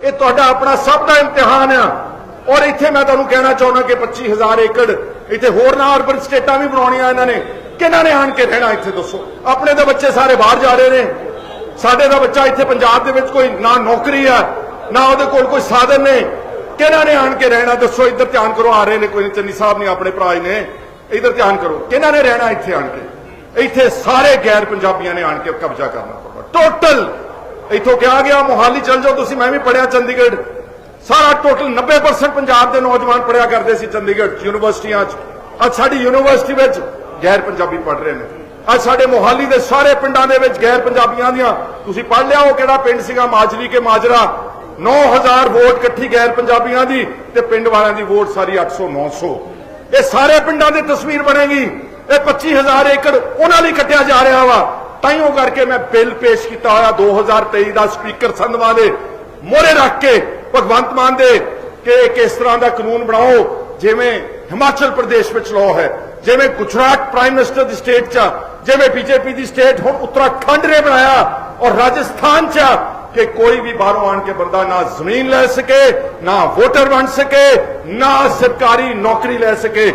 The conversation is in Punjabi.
ਇਹ ਤੁਹਾਡਾ ਆਪਣਾ ਸਭ ਦਾ ਇਮਤਿਹਾਨ ਆ। ਔਰ ਇੱਥੇ ਮੈਂ ਤੁਹਾਨੂੰ ਕਹਿਣਾ ਚਾਹੁੰਦਾ ਕਿ 25000 ਏਕੜ, ਇੱਥੇ ਹੋਰ ਨਾ ਅਰਬਨ ਸਟੇਟਾਂ ਵੀ ਬਣਾਉਣੀਆਂ ਇਹਨਾਂ ਨੇ। ਕਿਹਨਾਂ ਨੇ ਆਣ ਕੇ ਰਹਿਣਾ ਇੱਥੇ, ਦੱਸੋ? ਆਪਣੇ ਤਾਂ ਬੱਚੇ ਸਾਰੇ ਬਾਹਰ ਜਾ ਰਹੇ ਨੇ। ਸਾਡੇ ਦਾ ਬੱਚਾ ਇੱਥੇ ਪੰਜਾਬ ਦੇ ਵਿੱਚ ਕੋਈ ਨਾ ਨੌਕਰੀ ਆ, ਨਾ ਉਹਦੇ ਕੋਲ ਕੋਈ ਸਾਧਨ ਨੇ। ਕਿਹਨਾਂ ਨੇ ਆਣ ਕੇ ਰਹਿਣਾ? ਦੱਸੋ, ਇੱਧਰ ਧਿਆਨ ਕਰੋ, ਆ ਰਹੇ ਨੇ ਕੋਈ, ਚੰਨੀ ਸਾਹਿਬ ਨੇ ਆਪਣੇ ਭਰਾ ਨੇ। ਇੱਧਰ ਧਿਆਨ ਕਰੋ, ਕਿਹਨਾਂ ਨੇ ਰਹਿਣਾ ਇੱਥੇ ਆਣ ਕੇ? ਇੱਥੇ ਸਾਰੇ ਗੈਰ ਪੰਜਾਬੀਆਂ ਨੇ ਆਣ ਕੇ ਕਬਜ਼ਾ ਕਰਨਾ ਪਊਗਾ। ਟੋਟਲ ਇੱਥੋਂ ਕਿਹਾ ਗਿਆ, ਮੋਹਾਲੀ ਚਲ ਜਾਓ, ਤੁਸੀਂ, ਮੈਂ ਵੀ ਪੜਿਆ ਚੰਡੀਗੜ੍ਹ। ਸਾਰਾ ਟੋਟਲ 90% ਪੰਜਾਬ ਦੇ ਨੌਜਵਾਨ ਪੜਿਆ ਕਰਦੇ ਸੀ ਚੰਡੀਗੜ੍ਹ, ਯੂਨੀਵਰਸਿਟੀਆਂ 'ਚ। ਅੱਜ ਸਾਡੀ ਯੂਨੀਵਰਸਿਟੀ ਵਿੱਚ ਗੈਰ ਪੰਜਾਬੀ ਪੜ ਰਹੇ ਨੇ। ਅੱਜ ਸਾਡੇ ਮੋਹਾਲੀ ਦੇ ਸਾਰੇ ਪਿੰਡਾਂ ਦੇ ਵਿੱਚ ਗੈਰ ਪੰਜਾਬੀਆਂ ਦੀਆਂ, ਤੁਸੀਂ ਪੜ ਲਿਆ ਉਹ ਕਿਹੜਾ ਪਿੰਡ ਸੀਗਾ? ਮਾਜਰੀ ਕੇ ਮਾਜਰਾ। 9000 ਵੋਟ ਇਕੱਠੀ ਗੈਰ ਪੰਜਾਬੀਆਂ ਦੀ ਤੇ ਪਿੰਡ ਵਾਲਿਆਂ ਦੀ ਵੋਟ ਸਾਰੀ 800 900 ਇਹ ਸਾਰੇ ਪਿੰਡਾਂ ਦੀ ਤਸਵੀਰ ਬਣੇਗੀ। ਇਹ 25000 ਏਕੜ ਉਹਨਾਂ ਲਈ ਕੱਟਿਆ ਜਾ ਰਿਹਾ ਵਾ। ਤਾਈਓ ਕਰਕੇ ਮੈਂ ਬਿੱਲ ਪੇਸ਼ ਕੀਤਾ ਹੋਇਆ 2023 ਦਾ ਸਪੀਕਰ ਸੰਧਵਾ ਦੇ ਮੋਰੇ ਰੱਖ ਕੇ ਭਗਵੰਤ ਮਾਨ ਦੇ ਕਿ ਇੱਕ ਇਸ ਤਰ੍ਹਾਂ ਦਾ ਕਾਨੂੰਨ ਬਣਾਓ ਜਿਵੇਂ ਹਿਮਾਚਲ ਪ੍ਰਦੇਸ਼ ਵਿੱਚ ਲਾਅ ਹੈ ਜਿਵੇਂ ਗੁਜਰਾਤ ਪ੍ਰਾਈਮ ਮਿਨਿਸਟਰ ਦੀ ਸਟੇਟ 'ਚ ਆ, ਜਿਵੇਂ ਬੀਜੇਪੀ ਦੀ ਸਟੇਟ ਹੁਣ ਉੱਤਰਾਖੰਡ ਨੇ ਬਣਾਇਆ ਔਰ ਰਾਜਸਥਾਨ 'ਚ ਆ ਕਿ ਕੋਈ ਵੀ ਬਾਹਰੋਂ ਆਣ ਕੇ ਬੰਦਾ ਨਾ ਜ਼ਮੀਨ ਲੈ ਸਕੇ ਨਾ ਵੋਟਰ ਬਣ ਸਕੇ ਨਾ ਸਰਕਾਰੀ ਨੌਕਰੀ ਲੈ ਸਕੇ